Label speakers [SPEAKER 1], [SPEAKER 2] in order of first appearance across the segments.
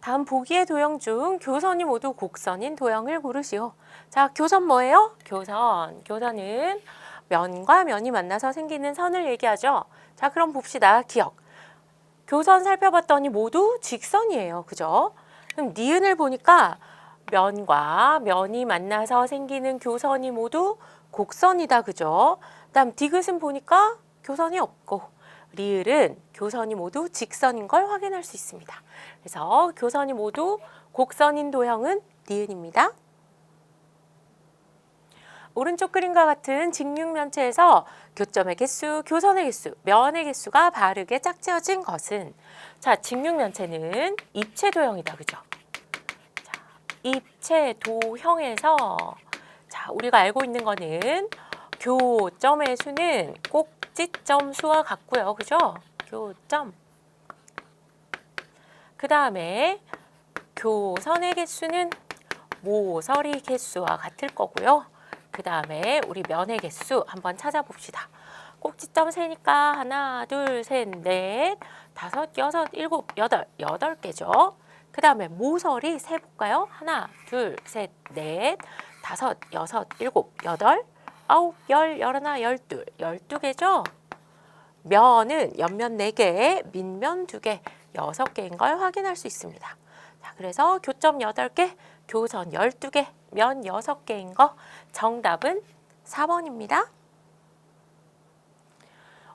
[SPEAKER 1] 다음 보기의 도형 중 교선이 모두 곡선인 도형을 고르시오. 자, 교선 뭐예요? 교선. 교선은 면과 면이 만나서 생기는 선을 얘기하죠. 자, 그럼 봅시다. 기억. 교선 살펴봤더니 모두 직선이에요. 그죠? 그럼 니은을 보니까 면과 면이 만나서 생기는 교선이 모두 곡선이다. 그죠? 그다음 디귿은 보니까 교선이 없고 리을은 교선이 모두 직선인 걸 확인할 수 있습니다. 그래서 교선이 모두 곡선인 도형은 니은입니다. 오른쪽 그림과 같은 직육면체에서 교점의 개수, 교선의 개수, 면의 개수가 바르게 짝지어진 것은 자 직육면체는 입체 도형이다, 그죠? 자, 입체 도형에서 자 우리가 알고 있는 거는 교점의 수는 꼭 지점 수와 같고요, 그죠? 교점. 그 다음에 교선의 개수는 모서리 개수와 같을 거고요. 그 다음에 우리 면의 개수 한번 찾아봅시다. 꼭지점 세니까 하나, 둘, 셋, 넷, 다섯, 여섯, 일곱, 여덟, 여덟 개죠. 그 다음에 모서리 세볼까요? 하나, 둘, 셋, 넷, 다섯, 여섯, 일곱, 여덟, 아홉, 열, 열하나, 열둘, 열두 개죠. 면은 옆면 네개 밑면 두개 여섯 개인 걸 확인할 수 있습니다. 자, 그래서 교점 여덟 개 교선 열두 개면 여섯 개인거 정답은 4번입니다.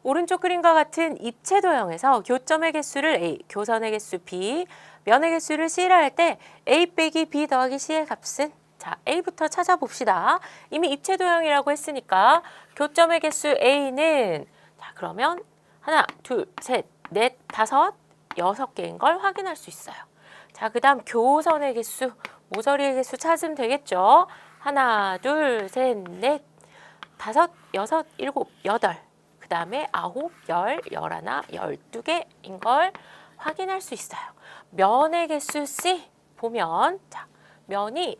[SPEAKER 1] 오른쪽 그림과 같은 입체 도형에서 교점의 개수를 A, 교선의 개수 B, 면의 개수를 C라 할 때 A 빼기 B 더하기 C의 값은 자, A부터 찾아봅시다. 이미 입체 도형이라고 했으니까 교점의 개수 A는 자, 그러면 하나, 둘, 셋, 넷, 다섯, 여섯 개인 걸 확인할 수 있어요. 자, 그다음 교선의 개수, 모서리의 개수 찾으면 되겠죠. 하나, 둘, 셋, 넷, 다섯, 여섯, 일곱, 여덟. 그 다음에 아홉, 열, 열하나, 열두 개인 걸 확인할 수 있어요. 면의 개수 C 보면 자, 면이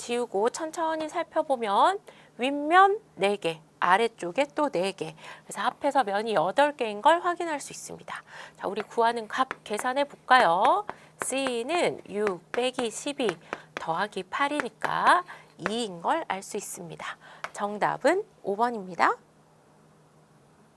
[SPEAKER 1] 지우고 천천히 살펴보면 윗면 네개 아래쪽에 또 네개 그래서 합해서 면이 여덟 개인 걸 확인할 수 있습니다. 자, 우리 구하는 값 계산해 볼까요? C는 6 빼기 12 더하기 8이니까 2인 걸 알 수 있습니다. 정답은 5번입니다.